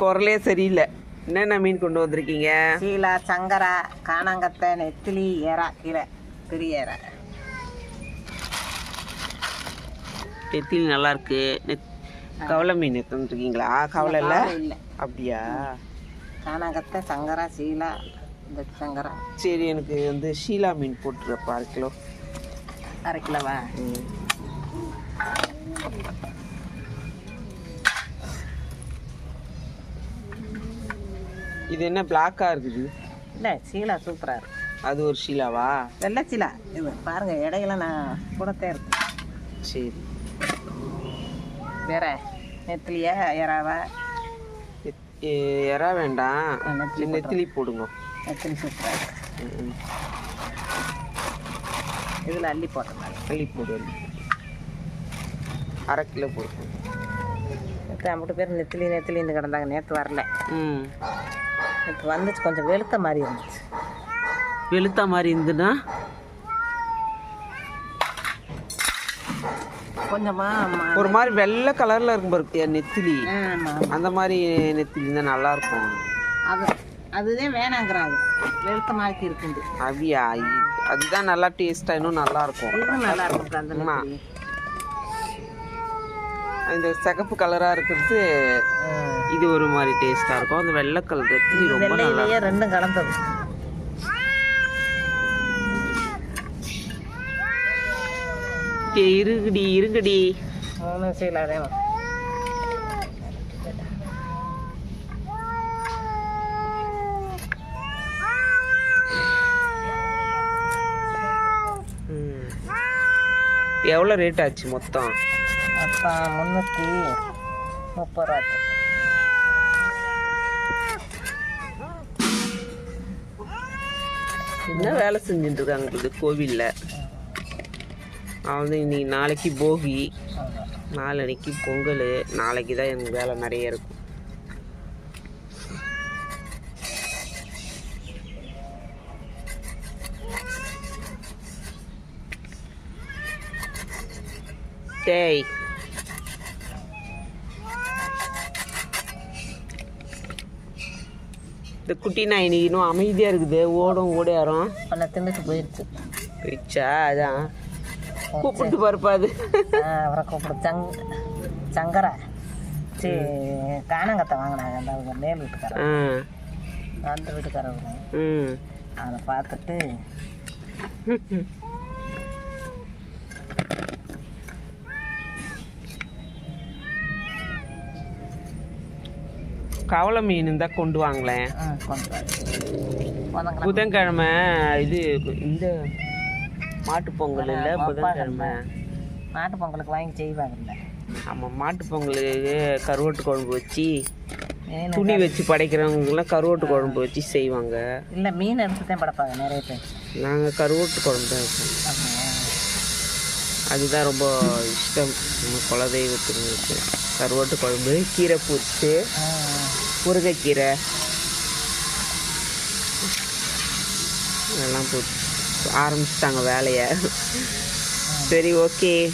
குரலே சரியில்லை. என்னென்ன மீன் கொண்டு வந்திருக்கீங்க? சீலா சங்கரா காணாங்கத்தை நெத்திலி ஏறா கீழே பெரிய ஏறா. நெத்திலி நல்லா இருக்கு. நெத் கவலை மீன் எடுத்துருக்கீங்களா கவலை இல்லை? இல்லை. அப்படியா? காணாங்கத்தை சங்கரா சீலா இந்த சங்கரா. சரி எனக்கு வந்து ஷீலா மீன் போட்டுருப்பா அரை கிலோ. அரை கிலோவா? ம். இது என்ன பிளாக்கா இருக்குது? இல்லை சீலா சூப்பராக இருக்கு. அது ஒரு ஷீலாவா வெள்ளை சீலா. இது பாருங்க இடையில நான் கூடத்தே இருக்கு சரி. வேற நெத்திலியா எ- எறா வேண்டாம். நெத்திலி நெத்திலி போடுங்க. நெத்திலி சூப்பராக இருக்கு. இதில் அள்ளி போட்டேன் அள்ளி போடு அரை கிலோ போடுங்க நேற்று ஐம்பது பேர் நெத்திலி நெத்திலின்னு கிடந்தாங்க. நேற்று வரல. ம். நேற்று வந்துச்சு கொஞ்சம் வெளுத்த மாதிரி இருந்துச்சு. வெளுத்தா மாதிரி இருந்துன்னா கொஞ்சமா ஒரு மாதிரி வெள்ளை கலர்ல இருக்கும் பாருக்கியா நெத்திலி. அந்த மாதிரி நெத்திலி இருந்தால் நல்லா இருக்கும். அது அதுதான் வேணாங்கிறாங்க. வெளுத்த மாதிரி இருக்குது. அப்படியா அதுதான் நல்லா டேஸ்டா இன்னும் நல்லா இருக்கும். இதுவும் நல்லா இருக்கும் அந்த இந்த சிகப்பு கலரா இருக்கிறது. இது ஒரு மாதிரி டேஸ்டா இருக்கும் அந்த வெள்ளை கலர் ரொம்ப நல்லா ரெண்டும் கலந்தது இருக்கும். இருகுடி இருகுடி மூணு சீலா வேணும் ம். எவ்வளோ ரேட் ஆச்சு மொத்தம் முந்நூற்றி முப்பது ரூபா ஆச்சு. என்ன வேலை செஞ்சுட்டு இருக்காங்க இது கோவிலில் வந்து இன்னைக்கு நாளைக்கு போகி நாளன்னைக்கு பொங்கல் நாளைக்கு தான் எனக்கு வேலை நிறைய இருக்கும். டேய் இந்த குட்டி நாய் இன்னைக்கு இன்னும் அமைதியாக இருக்குது. ஓடும் ஓடியாரும். உன்னை தின்னுட்டு போயிடுச்சு? பிச்சா. அதான் கூப்பிட்டு பருப்பாது ஆ, அவரை கூப்பிடு. சங் சங்கரா. சரி காணங்கத்தை வாங்கினாங்க. அந்த அவங்க மேல் வீட்டுக்காரர். அந்த வீட்டுக்காரவங்க ம். அதை பார்த்துட்டு கவலை மீன் இருந்தால் கொண்டு வாங்களேன். புதன்கிழமை இது இந்த மாட்டுப் பொங்கல் இல்லை புதன்கிழமை. மாட்டு பொங்கலுக்கு வாங்கி செய்வாங்கல்ல ஆமாம் மாட்டுப் பொங்கலுக்கு கருவாட்டு குழம்பு வச்சு துணி வச்சு படைக்கிறவங்கலாம் கருவாட்டு குழம்பு வச்சு செய்வாங்க. இல்லை மீன் எடுத்து தான் படைப்பாங்க நிறைய பேர். நாங்கள் கருவாட்டு குழம்பு தான் வைப்போம்? அதுதான் ரொம்ப இஷ்டம். குலதெய்வத்துக்கு கருவாட்டு குழம்பு கீரை பூச்சு முருங்கைக்கீரை. அதெல்லாம் போட்டு ஆரம்பிச்சிட்டாங்க வேலையை. சரி ஓகே.